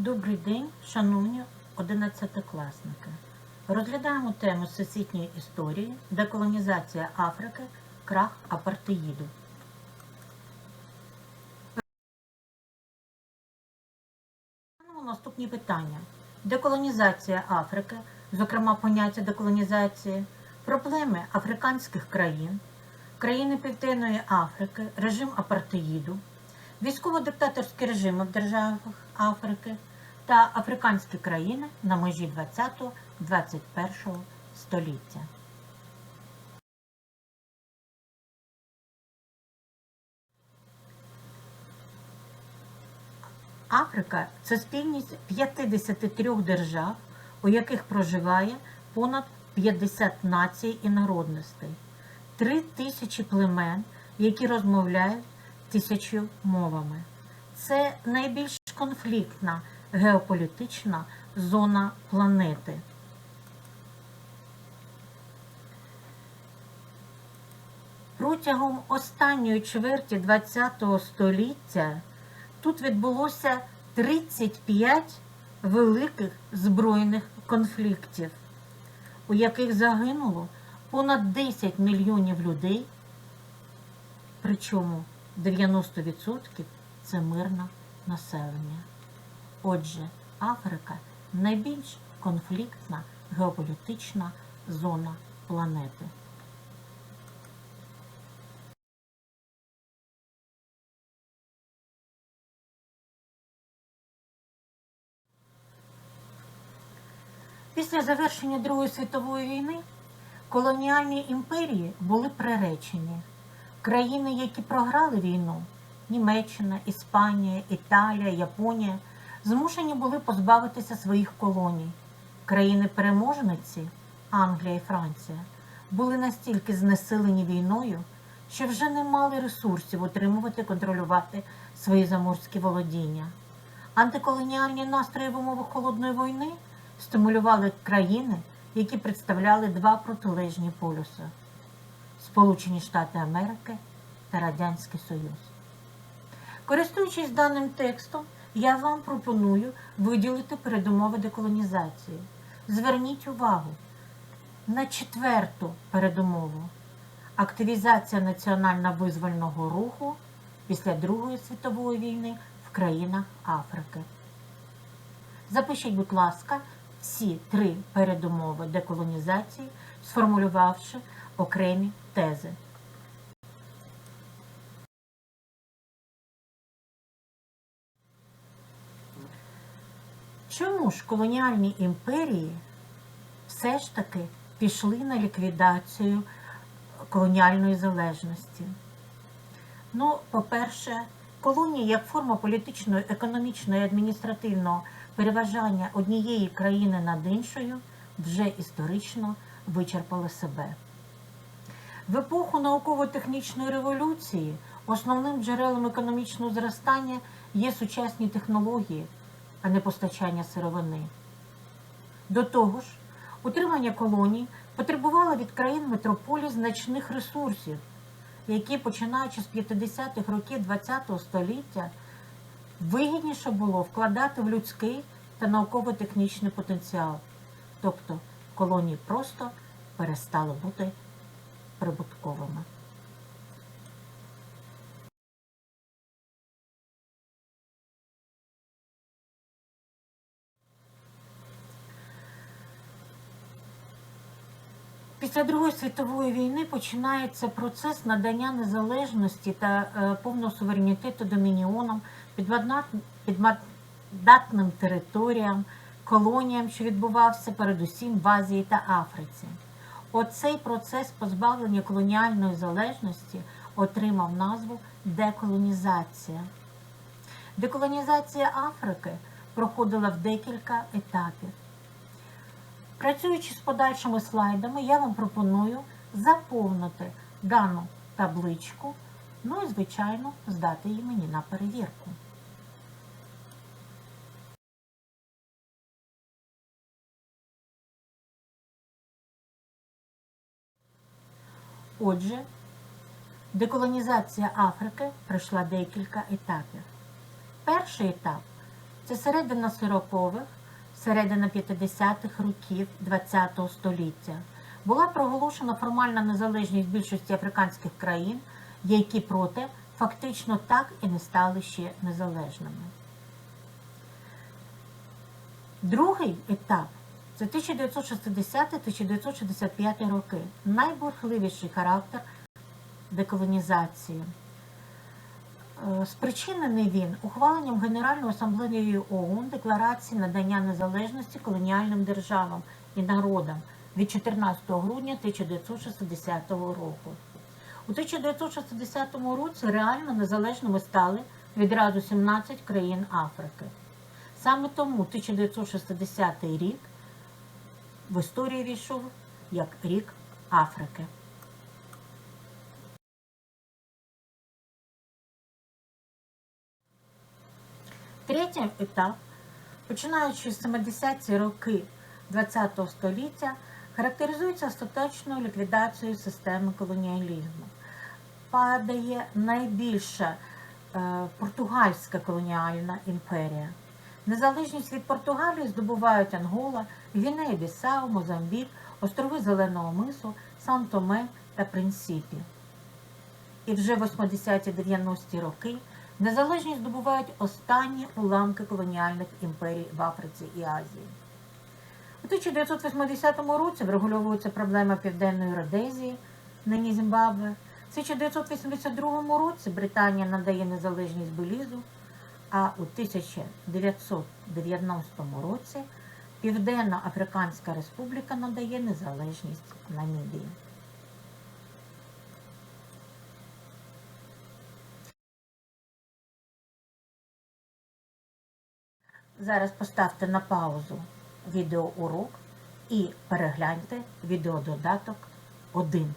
Добрий день, шановні одинадцятикласники. Розглядаємо тему всесвітньої історії деколонізація Африки, крах апартеїду. Наступні питання. Деколонізація Африки, зокрема поняття деколонізації, проблеми африканських країн, країни Південної Африки, режим апартеїду, військово-диктаторські режими в державах Африки та африканські країни на межі 20-21 століття. Африка це спільність 53 держав, у яких проживає понад 50 націй і народностей, 3 тисячі племен, які розмовляють тисячу мовами. Це найбільш конфліктна геополітична зона планети. Протягом останньої чверті ХХ століття тут відбулося 35 великих збройних конфліктів, у яких загинуло понад 10 мільйонів людей, причому 90% це мирне населення. Отже, Африка найбільш конфліктна геополітична зона планети. Після завершення Другої світової війни колоніальні імперії були приречені. Країни, які програли війну, Німеччина, Іспанія, Італія, Японія, змушені були позбавитися своїх колоній. Країни-переможниці, Англія і Франція, були настільки знесилені війною, що вже не мали ресурсів утримувати, контролювати свої заморські володіння. Антиколоніальні настрої в умовах холодної війни стимулювали країни, які представляли два протилежні полюси Сполучені Штати Америки та Радянський Союз. Користуючись даним текстом, я вам пропоную виділити передумови деколонізації. Зверніть увагу на четверту передумову активізація національно-визвольного руху після Другої світової війни в країнах Африки. Запишіть, будь ласка, всі три передумови деколонізації, сформулювавши окремі тези. Чому ж колоніальні імперії все ж таки пішли на ліквідацію колоніальної залежності? Ну, по-перше, колонії як форма політичного, економічного і адміністративного переважання однієї країни над іншою вже історично вичерпали себе. В епоху науково-технічної революції основним джерелом економічного зростання є сучасні технології, а не постачання сировини. До того ж, утримання колоній потребувало від країн метрополій значних ресурсів, які, починаючи з 50-х років ХХ століття, вигідніше було вкладати в людський та науково-технічний потенціал. Тобто колонії просто перестали бути прибутковими. Після Другої світової війни починається процес надання незалежності та е, повного суверенітету домініонам, підмандатним територіям, колоніям, що відбувався передусім в Азії та Африці. Оцей процес позбавлення колоніальної залежності отримав назву деколонізація. Деколонізація Африки проходила в декілька етапів. Працюючи з подальшими слайдами, я вам пропоную заповнити дану табличку, ну і, звичайно, здати її мені на перевірку. Отже, деколонізація Африки пройшла декілька етапів. Перший етап Це середина 40-х, середина 50-х років ХХ століття. Була проголошена формальна незалежність більшості африканських країн, які проте фактично так і не стали ще незалежними. Другий етап це 1960-1965 роки. Найбурхливіший характер деколонізації. Е, Спричинений він ухваленням Генеральною асамблеєю ООН Декларації надання незалежності колоніальним державам і народам від 14 грудня 1960 року. У 1960 році реально незалежними стали відразу 17 країн Африки. Саме тому 1960 рік в історії війшов як рік Африки. Третій етап, починаючи з 70-ті роки ХХ століття, характеризується остаточною ліквідацією системи колоніалізму. Падає найбільша е, португальська колоніальна імперія. Незалежність від Португалії здобувають Ангола, Гвінея Бісау, Мозамбік, острови Зеленого Мису, Сан-Томе та Принсіпі. І вже в 80-90-ті роки незалежність здобувають останні уламки колоніальних імперій в Африці і Азії. У 1980 році врегульовується проблема Південної Родезії, нині Зімбабве. В 1982 році Британія надає незалежність Белізу, а у 1990 році Південна Африканська Республіка надає незалежність Намібії. Зараз поставте на паузу відеоурок і перегляньте відеододаток 1.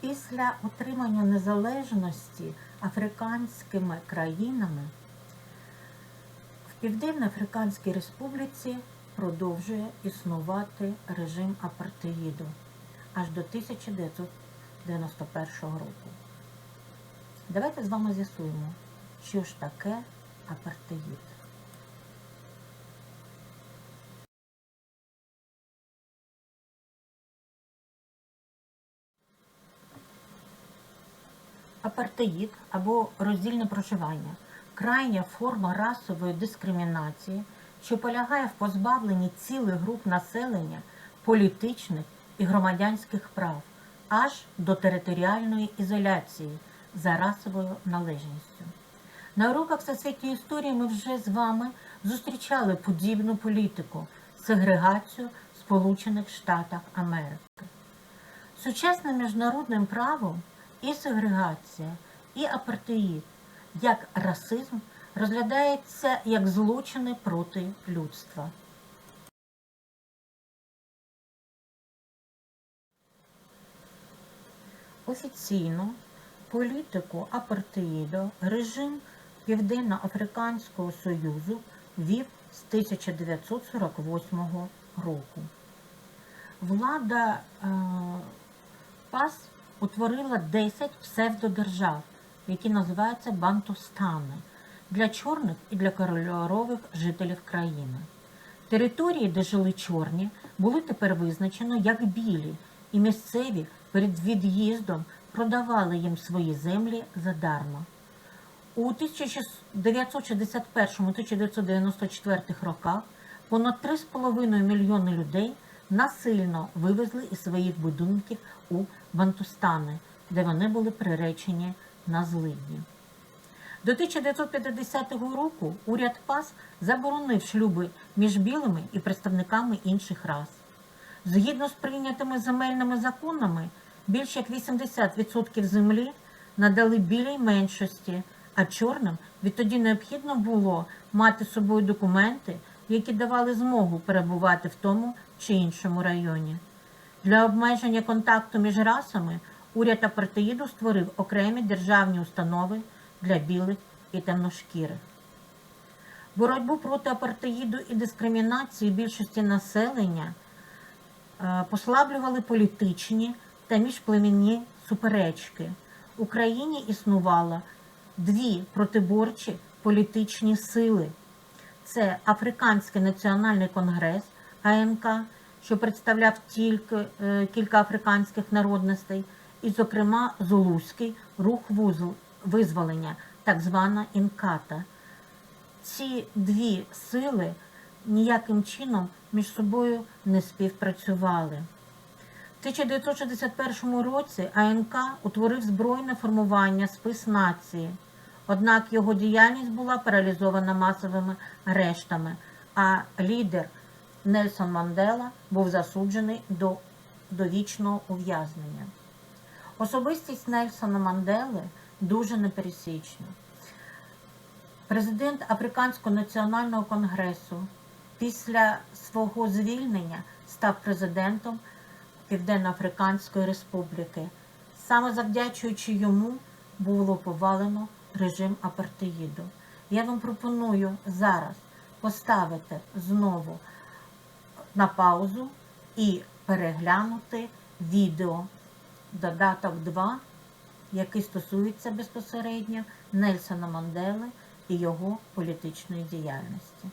Після отримання незалежності африканськими країнами в Південно-Африканській Республіці продовжує існувати режим апартеїду аж до 1991 року. Давайте з вами з'ясуємо, що ж таке апартеїд. Апартеїд або роздільне проживання крайня форма расової дискримінації, що полягає в позбавленні цілих груп населення політичних і громадянських прав аж до територіальної ізоляції за расовою належністю. На уроках всесвітньої історії ми вже з вами зустрічали подібну політику сегрегацію в Сполучених Штатах Америки. Сучасним міжнародним правом і сегрегація, і апартеїд, як расизм, розглядається як злочини проти людства. Офіційно політику апартеїду режим Південно-Африканського Союзу вів з 1948 року. Влада е, ПАС утворила 10 псевдодержав, які називаються Бантустани, для чорних і для кольорових жителів країни. Території, де жили чорні, були тепер визначено як білі, і місцеві перед від'їздом продавали їм свої землі задарма. У 1961-1994 роках понад 3,5 мільйони людей насильно вивезли із своїх будинків у Бантустани, де вони були приречені на злидні. До 1950 року уряд ПАС заборонив шлюби між білими і представниками інших рас. Згідно з прийнятими земельними законами, більш як 80% землі надали білій меншості, а чорним відтоді необхідно було мати з собою документи, які давали змогу перебувати в тому чи іншому районі. Для обмеження контакту між расами уряд апартеїду створив окремі державні установи для білих і темношкірих. Боротьбу проти апартеїду і дискримінації більшості населення е, послаблювали політичні та міжплемінні суперечки. В Україні існувало дві протиборчі політичні сили. Це Африканський національний конгрес АНК, що представляв тільки е, кілька африканських народностей, і, зокрема, Зулузький рух визволення, так звана Інката. Ці дві сили ніяким чином між собою не співпрацювали. В 1961 році АНК утворив збройне формування спис нації, однак його діяльність була паралізована масовими арештами, а лідер Нельсон Мандела був засуджений до довічного ув'язнення. Особистість Нельсона Мандели дуже непересічна. Президент Африканського національного конгресу після свого звільнення став президентом Південно-Африканської Республіки. Саме завдячуючи йому було повалено режим апартеїду. Я вам пропоную зараз поставити знову на паузу і переглянути відео додаток 2, який стосується безпосередньо Нельсона Мандели і його політичної діяльності.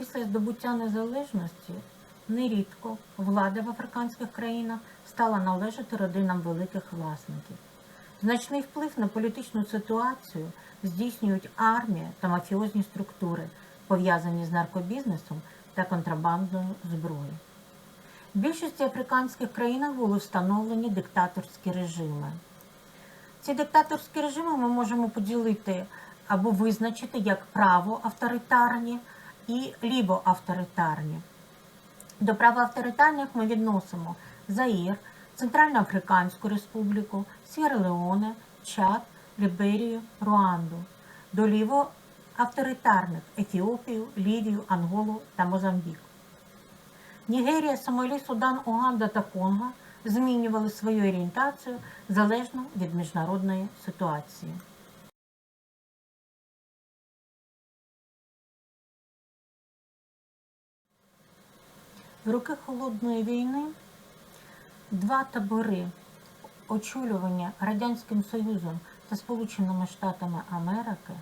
Після здобуття незалежності нерідко влада в африканських країнах стала належати родинам великих власників. Значний вплив на політичну ситуацію здійснюють армія та мафіозні структури, пов'язані з наркобізнесом та контрабандою зброї. В більшості африканських країнах були встановлені диктаторські режими. Ці диктаторські режими ми можемо поділити або визначити як право-авторитарні і ліво-авторитарні. До правоавторитарних ми відносимо Заїр, Центральноафриканську Республіку, Сєра-Леоне, Чад, Ліберію, Руанду. До лівоавторитарних Ефіопію, Лівію, Анголу та Мозамбік. Нігерія, Сомалі, Судан, Уганда та Конго змінювали свою орієнтацію залежно від міжнародної ситуації. Роки холодної війни два табори очолювання Радянським Союзом та Сполученими Штатами Америки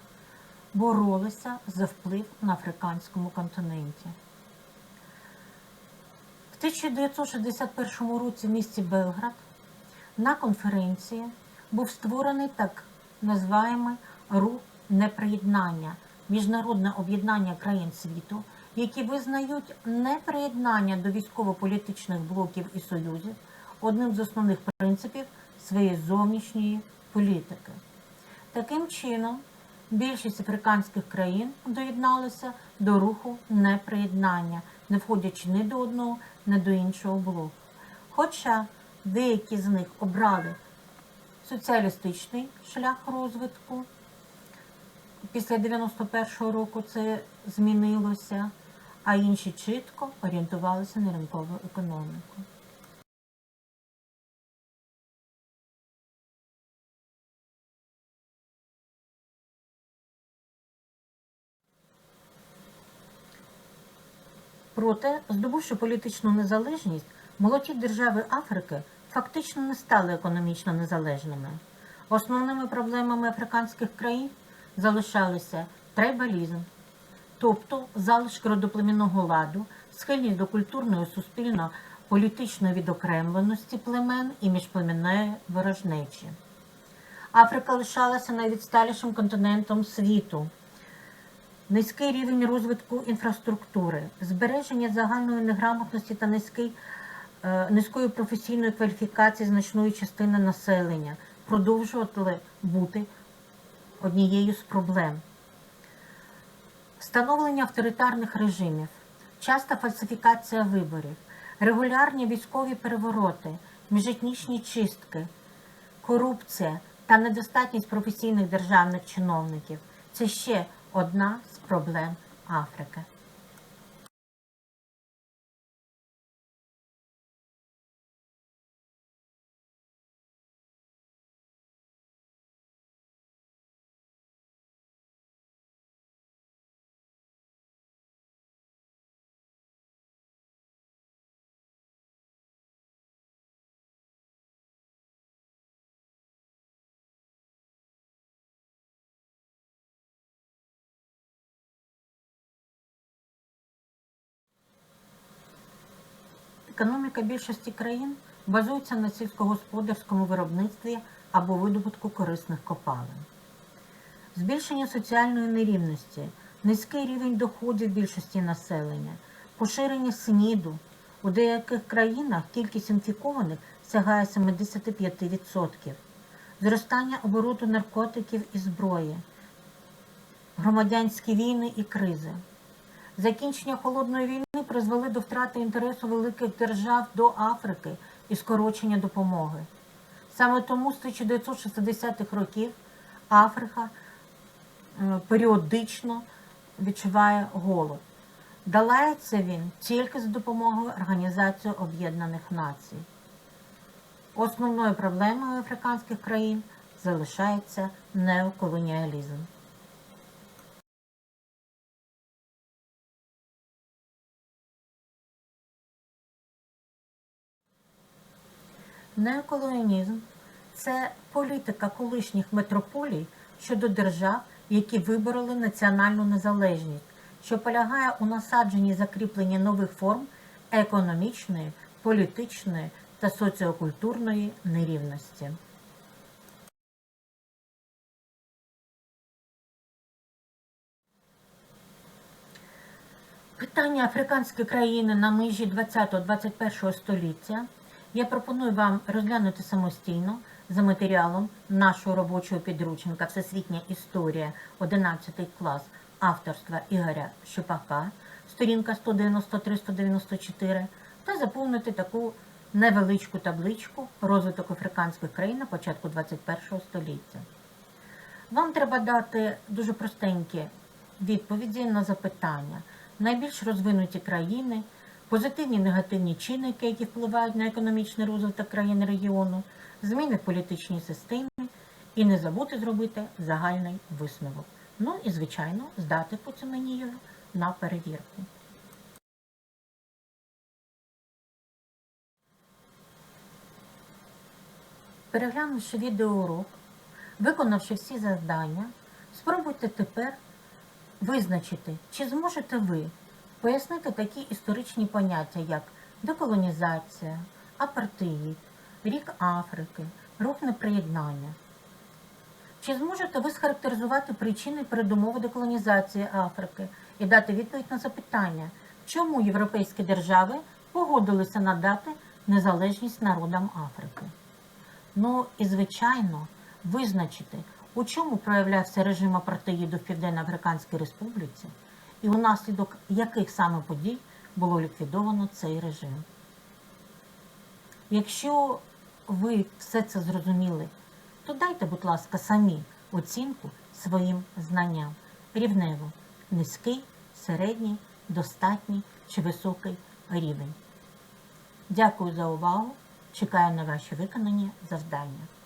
боролися за вплив на африканському континенті. В 1961 році в місті Белград на конференції був створений так називаємий рух неприєднання, міжнародне об'єднання країн світу, які визнають неприєднання до військово-політичних блоків і союзів одним з основних принципів своєї зовнішньої політики. Таким чином, більшість африканських країн доєдналися до руху неприєднання, не входячи ні до одного, ні до іншого блоку. Хоча деякі з них обрали соціалістичний шлях розвитку, після 91-го року це змінилося, а інші чітко орієнтувалися на ринкову економіку. Проте, здобувши політичну незалежність, молоді держави Африки фактично не стали економічно незалежними. Основними проблемами африканських країн залишалися трайбалізм, тобто залишки родоплемінного ладу, схильність до культурної суспільно-політичної відокремленості племен і міжплемінної ворожнечі. Африка лишалася найвідсталішим континентом світу. Низький рівень розвитку інфраструктури, збереження загальної неграмотності та низький, е, низької професійної кваліфікації значної частини населення продовжували бути однією з проблем. Встановлення авторитарних режимів, часта фальсифікація виборів, регулярні військові перевороти, міжетнічні чистки, корупція та недостатність професійних державних чиновників. Це ще одна з проблем Африки. Економіка більшості країн базується на сільськогосподарському виробництві або видобутку корисних копалин. Збільшення соціальної нерівності, низький рівень доходів більшості населення, поширення СНІДу. У деяких країнах кількість інфікованих сягає 75%, зростання обороту наркотиків і зброї, громадянські війни і кризи. Закінчення холодної війни призвели до втрати інтересу великих держав до Африки і скорочення допомоги. Саме тому з 1960-х років Африка е, періодично відчуває голод. Долається він тільки за допомогою Організації Об'єднаних Націй. Основною проблемою африканських країн залишається неоколоніалізм. Неоколоніалізм це політика колишніх метрополій щодо держав, які вибороли національну незалежність що полягає у насадженні і закріпленні нових форм економічної, політичної та соціокультурної нерівності. Питання африканської країни на межі 20-21 століття я пропоную вам розглянути самостійно за матеріалом нашого робочого підручника Всесвітня історія 11 клас авторства Ігоря Шипака, сторінка 193-194, та заповнити таку невеличку табличку розвиток африканських країн на початку 21 століття. Вам треба дати дуже простенькі відповіді на запитання. Найбільш розвинуті країни, позитивні і негативні чинники, які впливають на економічний розвиток країн регіону, зміни в політичній системі і не забути зробити загальний висновок. Ну і, звичайно, здати його на перевірку. Переглянувши відеоурок, виконавши всі завдання, спробуйте тепер визначити, чи зможете ви пояснити такі історичні поняття, як деколонізація, апартеїд, рік Африки, рух неприєднання. Чи зможете ви схарактеризувати причини передумови деколонізації Африки і дати відповідь на запитання, чому європейські держави погодилися надати незалежність народам Африки? Ну і, звичайно, визначити, у чому проявлявся режим апартеїду в Південно-Африканській Республіці і унаслідок яких саме подій було ліквідовано цей режим. Якщо ви все це зрозуміли, то дайте, будь ласка, самі оцінку своїм знанням. Рівнево низький, середній, достатній чи високий рівень. Дякую за увагу. Чекаю на ваші виконані завдання.